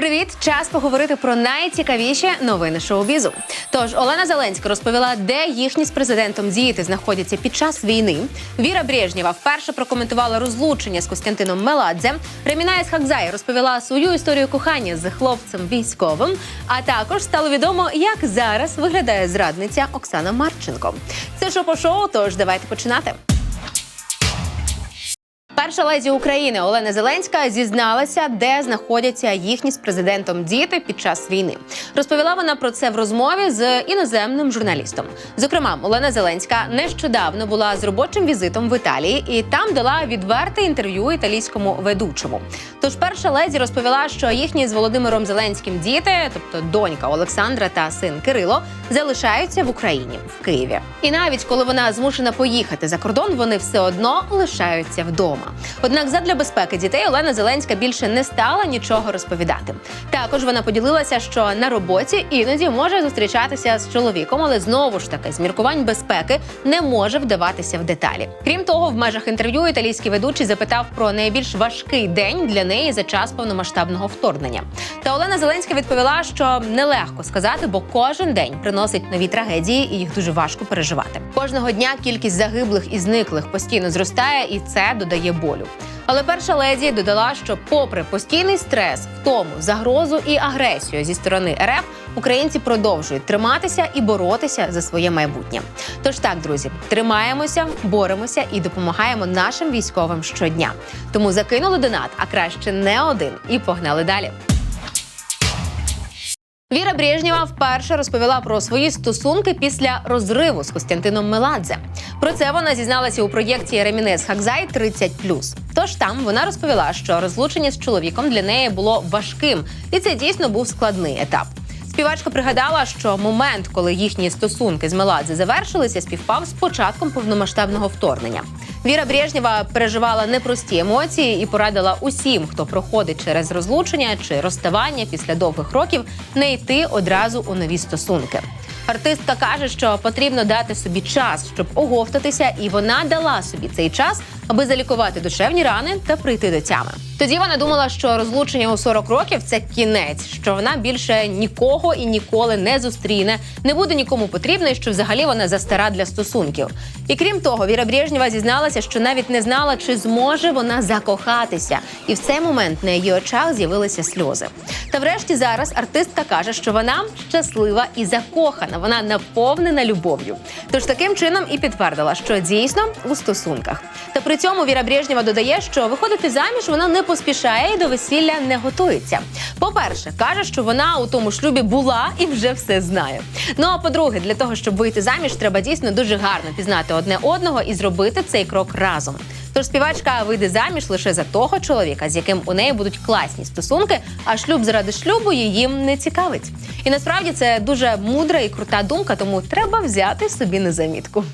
Привіт! Час поговорити про найцікавіші новини шоу-бізу. Тож Олена Зеленська розповіла, де їхні з президентом діти знаходяться під час війни. Віра Брежнєва вперше прокоментувала розлучення з Костянтином Меладзе. Реміна Ісхакзай розповіла свою історію кохання з хлопцем військовим. А також стало відомо, як зараз виглядає зрадниця Оксана Марченко. Це шоу по шоу. Тож давайте починати. Перша леді України Олена Зеленська зізналася, де знаходяться їхні з президентом діти під час війни. Розповіла вона про це в розмові з іноземним журналістом. Зокрема, Олена Зеленська нещодавно була з робочим візитом в Італії і там дала відверте інтерв'ю італійському ведучому. Тож перша леді розповіла, що їхні з Володимиром Зеленським діти, тобто донька Олександра та син Кирило, залишаються в Україні в Києві. І навіть коли вона змушена поїхати за кордон, вони все одно лишаються вдома. Однак, задля безпеки дітей Олена Зеленська більше не стала нічого розповідати. Також вона поділилася, що на роботі іноді може зустрічатися з чоловіком, але знову ж таки з міркувань безпеки не може вдаватися в деталі. Крім того, в межах інтерв'ю італійський ведучий запитав про найбільш важкий день для неї за час повномасштабного вторгнення. Та Олена Зеленська відповіла, що нелегко сказати, бо кожен день приносить нові трагедії, і їх дуже важко переживати. Кожного дня кількість загиблих і зниклих постійно зростає, і це додає болю. Але перша леді додала, що, попри постійний стрес, втому, загрозу і агресію зі сторони РФ, українці продовжують триматися і боротися за своє майбутнє. Тож так, друзі, тримаємося, боремося і допомагаємо нашим військовим щодня. Тому закинули донат, а краще не один, і погнали далі. Віра Брежнєва вперше розповіла про свої стосунки після розриву з Костянтином Меладзе. Про це вона зізналася у проєкті Ремінес Хакзай 30+. Тож там вона розповіла, що розлучення з чоловіком для неї було важким, і це дійсно був складний етап. Співачка пригадала, що момент, коли їхні стосунки з Меладзе завершилися, співпав з початком повномасштабного вторгнення. Віра Брежнєва переживала непрості емоції і порадила усім, хто проходить через розлучення чи розставання після довгих років, не йти одразу у нові стосунки. Артистка каже, що потрібно дати собі час, щоб оговтатися, і вона дала собі цей час, аби залікувати душевні рани та прийти до тями. Тоді вона думала, що розлучення у 40 років це кінець, що вона більше нікого і ніколи не зустріне, не буде нікому потрібна, і що взагалі вона застара для стосунків. І крім того, Віра Брежнєва зізналася, що навіть не знала, чи зможе вона закохатися, і в цей момент на її очах з'явилися сльози. Та врешті зараз артистка каже, що вона щаслива і закохана. Вона наповнена любов'ю. Тож таким чином і підтвердила, що дійсно у стосунках. Та при цьому Віра Брежнєва додає, що виходити заміж вона не поспішає і до весілля не готується. По-перше, каже, що вона у тому шлюбі була і вже все знає. Ну а по-друге, для того, щоб вийти заміж, треба дійсно дуже гарно пізнати одне одного і зробити цей крок разом. Тож співачка вийде заміж лише за того чоловіка, з яким у неї будуть класні стосунки, а шлюб заради шлюбу її не цікавить. І насправді це дуже мудра і крута думка, тому треба взяти собі на замітку.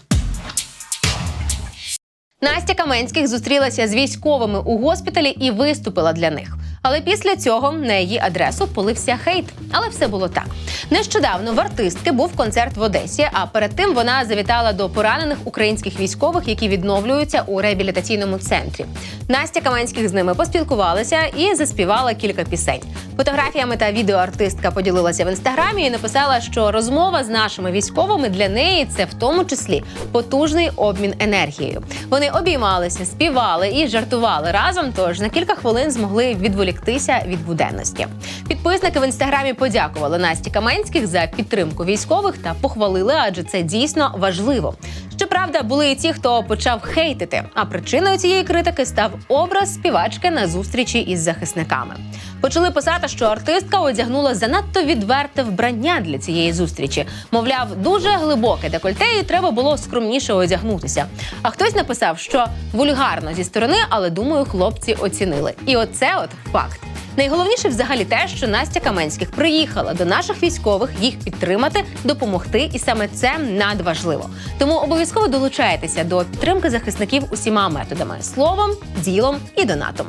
Настя Каменських зустрілася з військовими у госпіталі і виступила для них. Але після цього на її адресу полився хейт. Але все було так. Нещодавно в артистки був концерт в Одесі. А перед тим вона завітала до поранених українських військових, які відновлюються у реабілітаційному центрі. Настя Каменських з ними поспілкувалася і заспівала кілька пісень. Фотографіями та відео артистка поділилася в інстаграмі і написала, що розмова з нашими військовими для неї це в тому числі потужний обмін енергією. Вони обіймалися, співали і жартували разом. Тож на кілька хвилин змогли відволіктися від буденності. Підписники в інстаграмі подякували Насті Каменських за підтримку військових та похвалили, адже це дійсно важливо. Щоправда, були і ті, хто почав хейтити. А причиною цієї критики став образ співачки на зустрічі із захисниками. Почали писати, що артистка одягнула занадто відверте вбрання для цієї зустрічі. Мовляв, дуже глибоке декольте, і треба було скромніше одягнутися. А хтось написав, що вульгарно зі сторони, але думаю, хлопці оцінили. І оце от факт. Найголовніше взагалі те, що Настя Каменських приїхала до наших військових їх підтримати, допомогти, і саме це надважливо. Тому обов'язково долучайтеся до підтримки захисників усіма методами словом, ділом і донатом.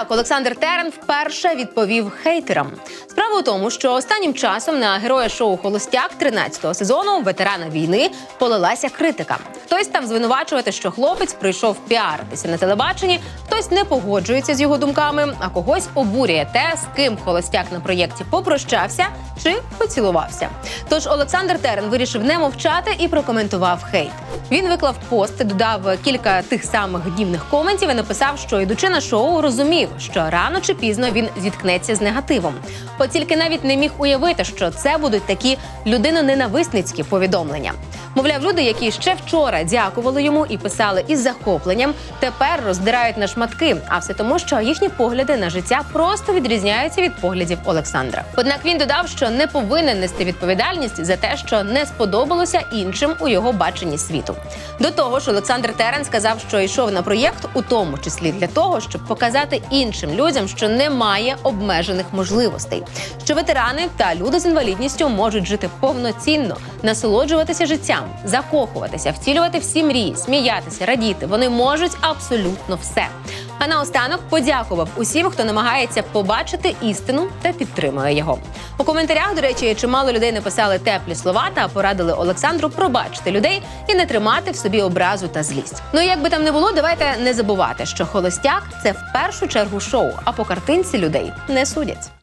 Як Олександр Терен вперше відповів хейтерам. Справа у тому, що останнім часом на героя шоу Холостяк 13-го сезону ветерана війни полилася критика. Хтось став звинувачувати, що хлопець прийшов піаритися на телебаченні, хтось не погоджується з його думками, а когось обурює те, з ким холостяк на проєкті попрощався чи поцілувався. Тож Олександр Терен вирішив не мовчати і прокоментував хейт. Він виклав пост, додав кілька тих самих гнівних коментів і написав, що йдучи на шоу, розумів, що рано чи пізно він зіткнеться з негативом. бо тільки навіть не міг уявити, що це будуть такі людиноненависницькі повідомлення. Мовляв, люди, які ще вчора дякували йому і писали із захопленням, тепер роздирають на шматки. А все тому, що їхні погляди на життя просто відрізняються від поглядів Олександра. Однак він додав, що не повинен нести відповідальність за те, що не сподобалося іншим у його баченні світу. До того ж, Олександр Терен сказав, що йшов на проєкт, у тому числі для того, щоб показати іншим людям, що немає обмежених можливостей, що ветерани та люди з інвалідністю можуть жити повноцінно, насолоджуватися життям, закохуватися, втілювати всі мрії, сміятися, радіти. Вони можуть абсолютно все. А наостанок подякував усім, хто намагається побачити істину та підтримує його. У коментарях, до речі, чимало людей написали теплі слова та порадили Олександру пробачити людей і не тримати в собі образу та злість. Ну як би там не було, давайте не забувати, що холостяк це в першу чергу шоу, а по картинці людей не судять.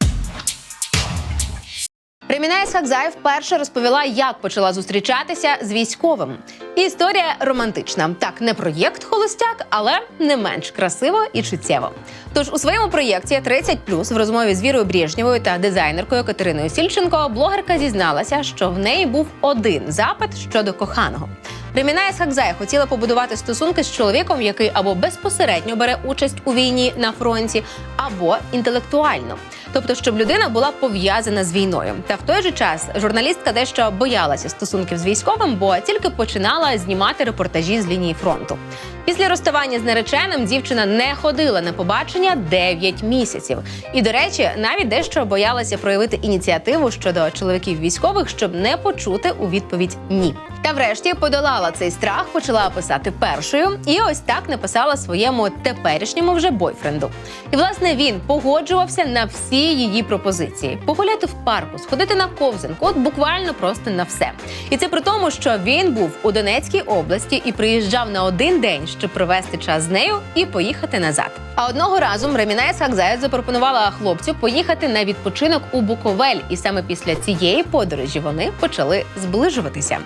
Ремінея Хакзай вперше розповіла, як почала зустрічатися з військовим. Історія романтична. Так, не проєкт Холостяк, але не менш красиво і чуттєво. Тож у своєму проєкті «30+» в розмові з Вірою Брежнєвою та дизайнеркою Катериною Сільченко блогерка зізналася, що в неї був один запит щодо коханого. Ремінає Хакзай хотіла побудувати стосунки з чоловіком, який або безпосередньо бере участь у війні на фронті, або інтелектуально. Тобто, щоб людина була пов'язана з війною. Та в той же час журналістка дещо боялася стосунків з військовим, бо тільки починала знімати репортажі з лінії фронту. Після розставання з нареченим дівчина не ходила на побачення 9 місяців. І, до речі, навіть дещо боялася проявити ініціативу щодо чоловіків військових, щоб не почути у відповідь ні. Та врешті подолала цей страх, почала писати першою, і ось так написала своєму теперішньому вже бойфренду. І власне він погоджувався на всі її пропозиції: погуляти в парку, сходити на ковзанку, от буквально просто на все. І це при тому, що він був у Донецькій області і приїжджав на один день, щоб провести час з нею і поїхати назад. А одного разу Ремінець Хакзаєв запропонувала хлопцю поїхати на відпочинок у Буковель, і саме після цієї подорожі вони почали зближуватися.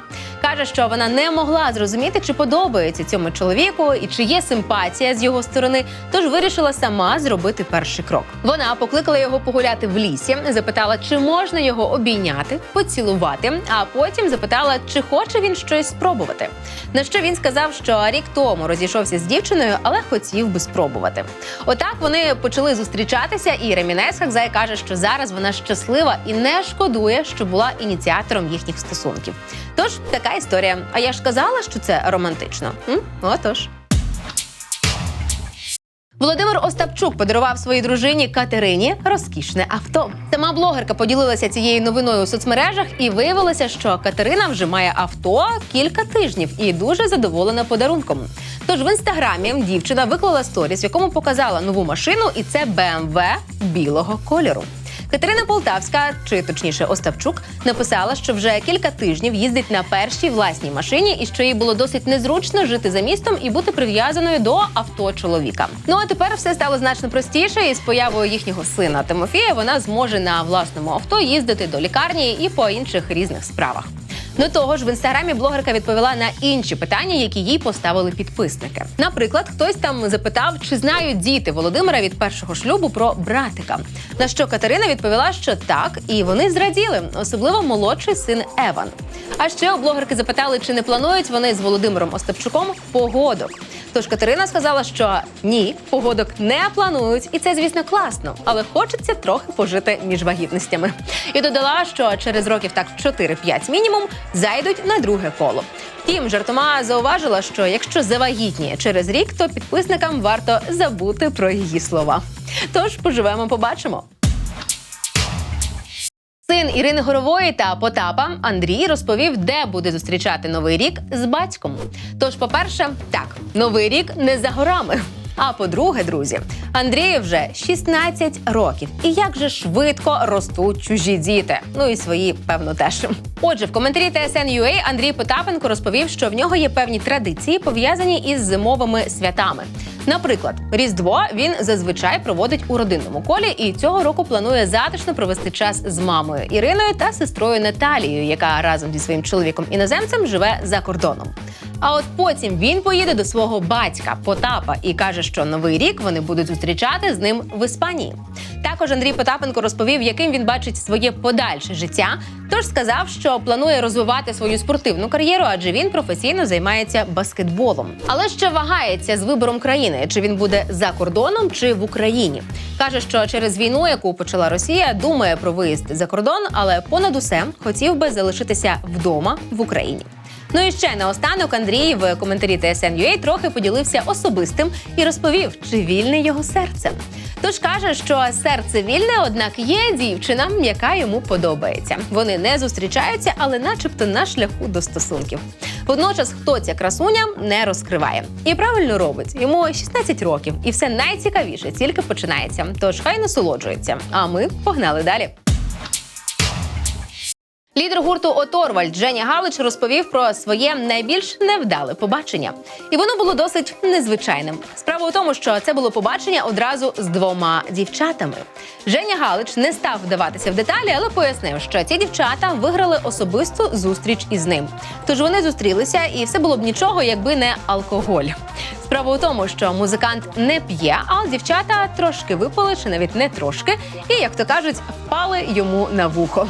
Каже, що вона не могла зрозуміти, чи подобається цьому чоловіку і чи є симпатія з його сторони, тож вирішила сама зробити перший крок. Вона покликала його погуляти в лісі, запитала, чи можна його обійняти, поцілувати, а потім запитала, чи хоче він щось спробувати. На що він сказав, що рік тому розійшовся з дівчиною, але хотів би спробувати. Отак вони почали зустрічатися, і Ремінес Хакзай каже, що зараз вона щаслива і не шкодує, що була ініціатором їхніх стосунків. Тож така історія. А я ж казала, що це романтично. М? Отож. Володимир Остапчук подарував своїй дружині Катерині розкішне авто. Сама блогерка поділилася цією новиною у соцмережах і виявилося, що Катерина вже має авто кілька тижнів і дуже задоволена подарунком. Тож в інстаграмі дівчина виклала сторіс, в якому показала нову машину, і це BMW білого кольору. Катерина Полтавська, чи точніше Оставчук, написала, що вже кілька тижнів їздить на першій власній машині, і що їй було досить незручно жити за містом і бути прив'язаною до авто чоловіка. Ну а тепер все стало значно простіше, і з появою їхнього сина Тимофія вона зможе на власному авто їздити до лікарні і по інших різних справах. До того ж, в інстаграмі блогерка відповіла на інші питання, які їй поставили підписники. Наприклад, хтось там запитав, чи знають діти Володимира від першого шлюбу про братика. На що Катерина відповіла, що так, і вони зраділи, особливо молодший син Еван. А ще у блогерки запитали, чи не планують вони з Володимиром Остапчуком погодок. Тож Катерина сказала, що ні, погодок не планують, і це, звісно, класно, але хочеться трохи пожити між вагітностями. І додала, що через років так 4-5 мінімум зайдуть на друге коло. Втім, жартома зауважила, що якщо завагітніє через рік, то підписникам варто забути про її слова. Тож поживемо, побачимо. Син Ірини Горової та Потапа Андрій розповів, де буде зустрічати новий рік з батьком. Тож, по-перше, так, новий рік не за горами. А по-друге, друзі, Андрію вже 16 років. І як же швидко ростуть чужі діти. Ну і свої, певно, теж. Отже, в коментарі TSN.ua Андрій Потапенко розповів, що в нього є певні традиції, пов'язані із зимовими святами. Наприклад, Різдво він зазвичай проводить у родинному колі і цього року планує затишно провести час з мамою Іриною та сестрою Наталією, яка разом зі своїм чоловіком іноземцем живе за кордоном. А от потім він поїде до свого батька Потапа і каже, що новий рік вони будуть зустрічати з ним в Іспанії. Також Андрій Потапенко розповів, яким він бачить своє подальше життя. Тож сказав, що планує розвивати свою спортивну кар'єру, адже він професійно займається баскетболом. Але ще вагається з вибором країни, чи він буде за кордоном, чи в Україні. каже, що через війну, яку почала Росія, думає про виїзд за кордон, але понад усе хотів би залишитися вдома в Україні. Ну і ще наостанок Андрій в коментарі TSN.ua трохи поділився особистим і розповів, чи вільне його серце. Тож каже, що серце вільне, однак є дівчина, яка йому подобається. Вони не зустрічаються, але, начебто, на шляху до стосунків. Водночас, хто ця красуня не розкриває і правильно робить. Йому 16 років, і все найцікавіше тільки починається. Тож хай насолоджується. А ми погнали далі. Лідер гурту Оторвальд Женя Галич розповів про своє найбільш невдале побачення, і воно було досить незвичайним. Справа у тому, що це було побачення одразу з двома дівчатами. Женя Галич не став вдаватися в деталі, але пояснив, що ці дівчата виграли особисту зустріч із ним. Тож вони зустрілися, і все було б нічого, якби не алкоголь. Справа у тому, що музикант не п'є, а дівчата трошки випали, чи навіть не трошки, і як то кажуть, впали йому на вухо.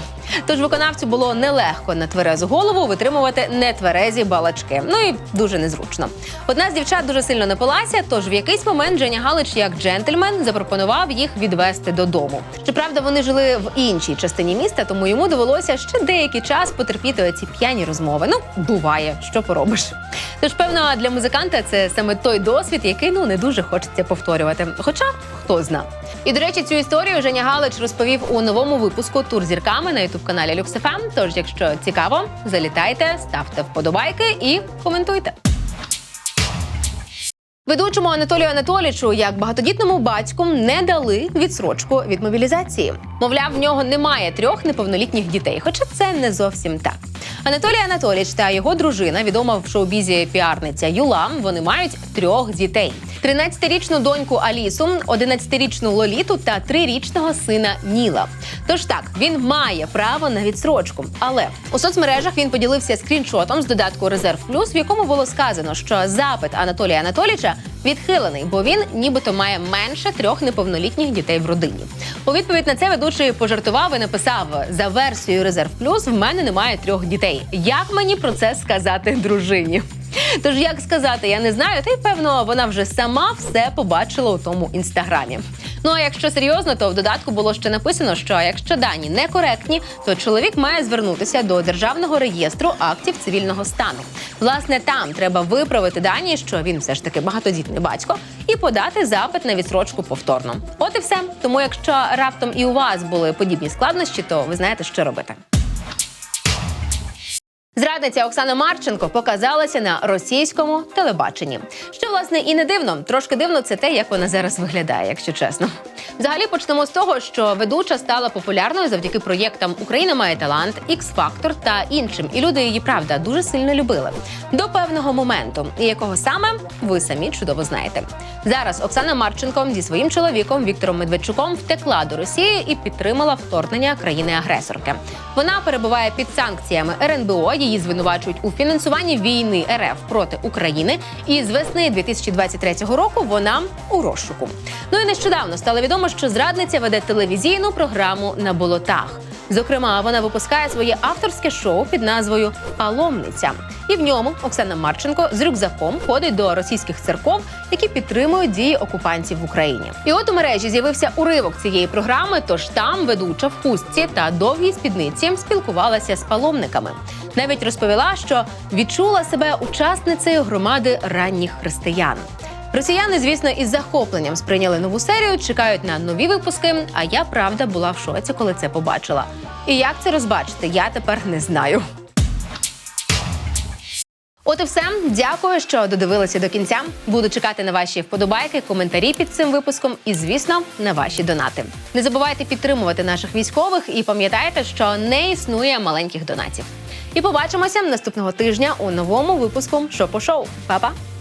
Тож виконавцю було нелегко на тверезу голову витримувати нетверезі балачки. Ну і дуже незручно. Одна з дівчат дуже сильно напилася, тож в якийсь момент Женя Галич, як джентльмен, запропонував їх відвести додому. Щоправда, вони жили в іншій частині міста, тому йому довелося ще деякий час потерпіти оці п'яні розмови. Ну, буває, що поробиш. Тож, певно, для музиканта це саме той досвід, який ну не дуже хочеться повторювати. Хоча хто зна. І до речі, цю історію Женя Галич розповів у новому випуску Тур зірками на ютуб каналі LuxFM. Тож, якщо цікаво, залітайте, ставте вподобайки і коментуйте. Ведучому Анатолію Анатолічу, як багатодітному батьку, не дали відсрочку від мобілізації. Мовляв, в нього немає трьох неповнолітніх дітей, хоча це не зовсім так. Анатолій Анатоліч та його дружина, відома в шоу-бізі піарниця Юла, вони мають трьох дітей: 13-річну доньку Алісу, 11-річну Лоліту та 3-річного сина Ніла. Тож так, він має право на відсрочку. Але у соцмережах він поділився скріншотом з додатку Резерв Плюс, в якому було сказано, що запит Анатолія Анатоліча відхилений, бо він нібито має менше трьох неповнолітніх дітей в родині. У відповідь на це ведучий пожартував і написав: за версією Резерв Плюс в мене немає трьох дітей. Як мені про це сказати дружині? Тож як сказати, я не знаю, та й певно вона вже сама все побачила у тому інстаграмі. Ну а якщо серйозно, то в додатку було ще написано, що якщо дані некоректні, то чоловік має звернутися до державного реєстру актів цивільного стану. Власне, там треба виправити дані, що він все ж таки багатодітний батько, і подати запит на відсрочку повторно. От і все. Тому, якщо раптом і у вас були подібні складнощі, то ви знаєте, що робити. Зрадниця Оксана Марченко показалася на російському телебаченні. Що власне і не дивно, трошки дивно це те, як вона зараз виглядає, якщо чесно. Взагалі почнемо з того, що ведуча стала популярною завдяки проєктам Україна має талант, X-Factor та іншим. І люди її правда дуже сильно любили до певного моменту, і якого саме ви самі чудово знаєте. Зараз Оксана Марченко зі своїм чоловіком Віктором Медведчуком втекла до Росії і підтримала вторгнення країни-агресорки. Вона перебуває під санкціями РНБО. Її звинувачують у фінансуванні війни РФ проти України. І з весни 2023 року вона у розшуку. Ну і нещодавно стало відомо, що зрадниця веде телевізійну програму на болотах. Зокрема, вона випускає своє авторське шоу під назвою Паломниця. І в ньому Оксана Марченко з рюкзаком ходить до російських церков, які підтримують дії окупантів в Україні. І от у мережі з'явився уривок цієї програми. Тож там ведуча в хустці та довгій спідниці спілкувалася з паломниками. Навіть розповіла, що відчула себе учасницею громади ранніх християн. Росіяни, звісно, із захопленням сприйняли нову серію, чекають на нові випуски. А я правда була в шоці, коли це побачила. І як це розбачити, я тепер не знаю. От і все. Дякую, що додивилися до кінця. Буду чекати на ваші вподобайки, коментарі під цим випуском і, звісно, на ваші донати. Не забувайте підтримувати наших військових і пам'ятайте, що не існує маленьких донатів. І побачимося наступного тижня у новому випуску Шопо Шоу. Па-па!